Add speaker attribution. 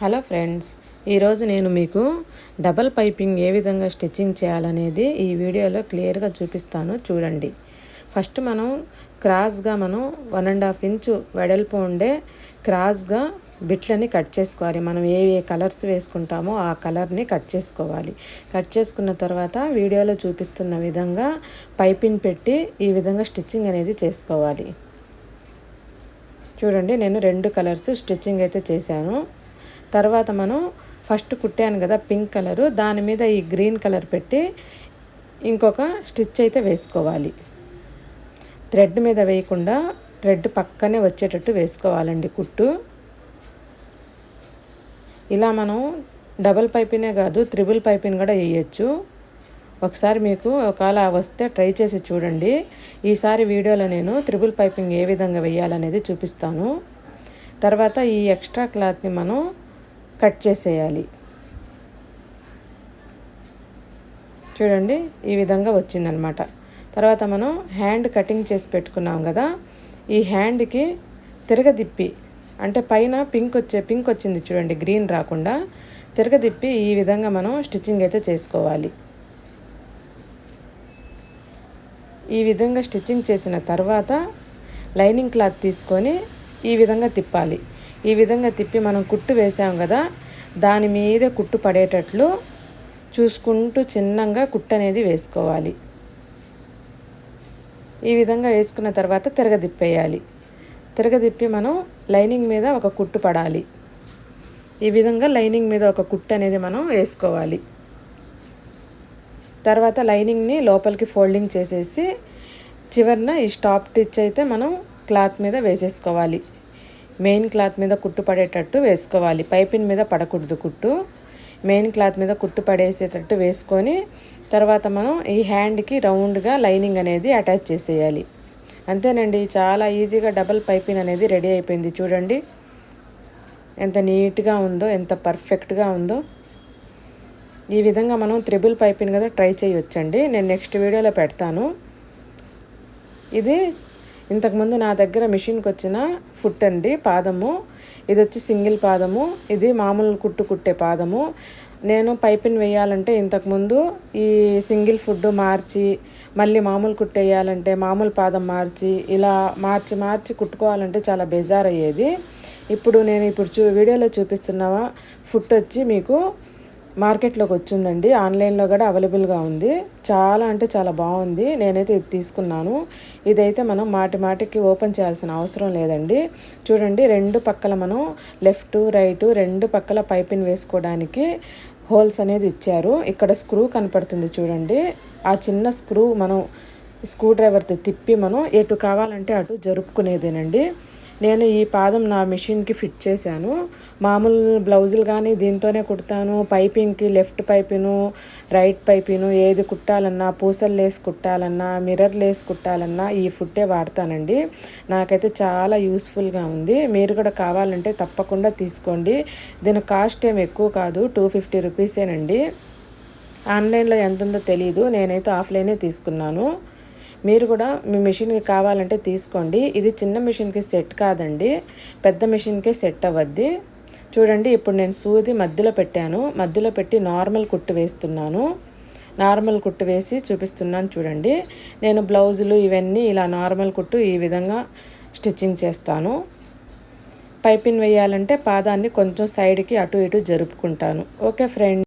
Speaker 1: Hello friends ఈరోజు నేను మీకు డబల్ పైపింగ్ ఏ విధంగా స్టిచ్చింగ్ చేయాలనేది ఈ వీడియోలో క్లియర్గా చూపిస్తాను చూడండి. ఫస్ట్ మనం క్రాస్గా మనం వన్ అండ్ హాఫ్ ఇంచు వెడల్పు ఉండే క్రాస్గా బిట్లని కట్ చేసుకోవాలి. మనం ఏ ఏ కలర్స్ వేసుకుంటామో ఆ కలర్ని కట్ చేసుకోవాలి. కట్ చేసుకున్న తర్వాత వీడియోలో చూపిస్తున్న విధంగా పైపింగ్ పెట్టి ఈ విధంగా స్టిచ్చింగ్ అనేది చేసుకోవాలి. చూడండి నేను రెండు కలర్స్ స్టిచ్చింగ్ అయితే చేశాను. తర్వాత మనం ఫస్ట్ కుట్టాను కదా పింక్ కలరు దాని మీద ఈ గ్రీన్ కలర్ పెట్టి ఇంకొక స్టిచ్ అయితే వేసుకోవాలి. థ్రెడ్ మీద వేయకుండా థ్రెడ్ పక్కనే వచ్చేటట్టు వేసుకోవాలండి కుట్టు. ఇలా మనం డబుల్ పైపినే కాదు త్రిబుల్ పైపిన్ కూడా వేయచ్చు. ఒకసారి మీకు ఒకవేళ వస్తే ట్రై చేసి చూడండి. ఈసారి వీడియోలో నేను త్రిబుల్ పైపింగ్ ఏ విధంగా వేయాలనేది చూపిస్తాను. తర్వాత ఈ ఎక్స్ట్రా క్లాత్ని మనం కట్ చేసేయాలి. చూడండి ఈ విధంగా వచ్చిందనమాట. తర్వాత మనం హ్యాండ్ కటింగ్ చేసి పెట్టుకున్నాం కదా ఈ హ్యాండ్కి తిరగదిప్పి అంటే పైన పింక్ వచ్చే పింక్ వచ్చింది చూడండి గ్రీన్ రాకుండా తిరగదిప్పి ఈ విధంగా మనం స్టిచ్చింగ్ అయితే చేసుకోవాలి. ఈ విధంగా స్టిచ్చింగ్ చేసిన తర్వాత లైనింగ్ క్లాత్ తీసుకొని ఈ విధంగా తిప్పాలి. ఈ విధంగా తిప్పి మనం కుట్టు వేసాం కదా దాని మీద కుట్టు పడేటట్లు చూసుకుంటూ చిన్నగా కుట్టు అనేది వేసుకోవాలి. ఈ విధంగా వేసుకున్న తర్వాత తిరగదిప్పేయాలి తిరగదిప్పి మనం లైనింగ్ మీద ఒక కుట్టు పడాలి. ఈ విధంగా లైనింగ్ మీద ఒక కుట్టు అనేది మనం వేసుకోవాలి. తర్వాత లైనింగ్ని లోపలికి ఫోల్డింగ్ చేసేసి చివరిన ఈ స్టాప్ టిచ్ అయితే మనం క్లాత్ మీద వేసేసుకోవాలి. మెయిన్ క్లాత్ మీద కుట్టు పడేటట్టు వేసుకోవాలి. పైపిన్ మీద పడకూడదు కుట్టు. మెయిన్ క్లాత్ మీద కుట్టు పడేసేటట్టు వేసుకొని తర్వాత మనం ఈ హ్యాండ్కి రౌండ్గా లైనింగ్ అనేది అటాచ్ చేసేయాలి. అంతేనండి చాలా ఈజీగా డబల్ పైపింగ్ అనేది రెడీ అయిపోయింది. చూడండి ఎంత నీట్గా ఉందో ఎంత పర్ఫెక్ట్గా ఉందో. ఈ విధంగా మనం త్రిబుల్ పైపింగ్ కదా ట్రై చేయొచ్చండి. నేను నెక్స్ట్ వీడియోలో పెడతాను. ఇది ఇంతకుముందు నా దగ్గర మిషన్కి వచ్చిన ఫుట్ అండి పాదము. ఇది వచ్చి సింగిల్ పాదము. ఇది మామూలు కుట్టు కుట్టే పాదము. నేను పైపిన్ వేయాలంటే ఇంతకుముందు ఈ సింగిల్ ఫుడ్ మార్చి మళ్ళీ మామూలు కుట్టేయాలంటే మామూలు పాదం మార్చి ఇలా మార్చి మార్చి కుట్టుకోవాలంటే చాలా బెజార్ అయ్యేది ఇప్పుడు నేను ఇప్పుడు చూ వీడియోలో చూపిస్తున్న ఫుట్ వచ్చి మీకు మార్కెట్లోకి వచ్చిందండి. ఆన్లైన్లో కూడా అవైలబుల్గా ఉంది. చాలా అంటే చాలా బాగుంది. నేనైతే ఇది తీసుకున్నాను. ఇదైతే మనం మాటి మాటికి ఓపెన్ చేయాల్సిన అవసరం లేదండి. చూడండి రెండు పక్కల మనం లెఫ్ట్ రైట్ రెండు పక్కల పైపింగ్ వేసుకోవడానికి హోల్స్ అనేది ఇచ్చారు. ఇక్కడ స్క్రూ కనపడుతుంది చూడండి. ఆ చిన్న స్క్రూ మనం స్క్రూ డ్రైవర్తో తిప్పి మనం ఎటు కావాలంటే అటు జరుపుకునేదేనండి. నేను ఈ పాదం నా మిషన్కి ఫిట్ చేశాను. మామూలు బ్లౌజులు కానీ దీంతోనే కుడతాను. పైపింగ్కి లెఫ్ట్ పైపిను రైట్ పైపిను ఏది కుట్టాలన్నా పూసలు లేసి కుట్టాలన్నా మిర్రర్ లేసి కుట్టాలన్నా ఈ ఫుట్టే వాడతానండి. నాకైతే చాలా యూస్ఫుల్గా ఉంది. మీరు కూడా కావాలంటే తప్పకుండా తీసుకోండి. దీని కాస్ట్ ఏమి ఎక్కువ కాదు. టూ ఫిఫ్టీ రూపీసేనండి. ఆన్లైన్లో ఎంత ఉందో తెలియదు నేనైతే ఆఫ్లైనే తీసుకున్నాను. మీరు కూడా మీ మిషన్కి కావాలంటే తీసుకోండి. ఇది చిన్న మిషన్కి సెట్ కాదండి. పెద్ద మిషన్కే సెట్ అవ్వద్ది. చూడండి ఇప్పుడు నేను సూది మధ్యలో పెట్టాను. మధ్యలో పెట్టి నార్మల్ కుట్టు వేస్తున్నాను. నార్మల్ కుట్టు వేసి చూపిస్తున్నాను చూడండి. నేను బ్లౌజులు ఇవన్నీ ఇలా నార్మల్ కుట్టు ఈ విధంగా స్టిచ్చింగ్ చేస్తాను. పైపిన్ వేయాలంటే పాదాన్ని కొంచెం సైడ్కి అటు ఇటు జరుపుకుంటాను. Okay friend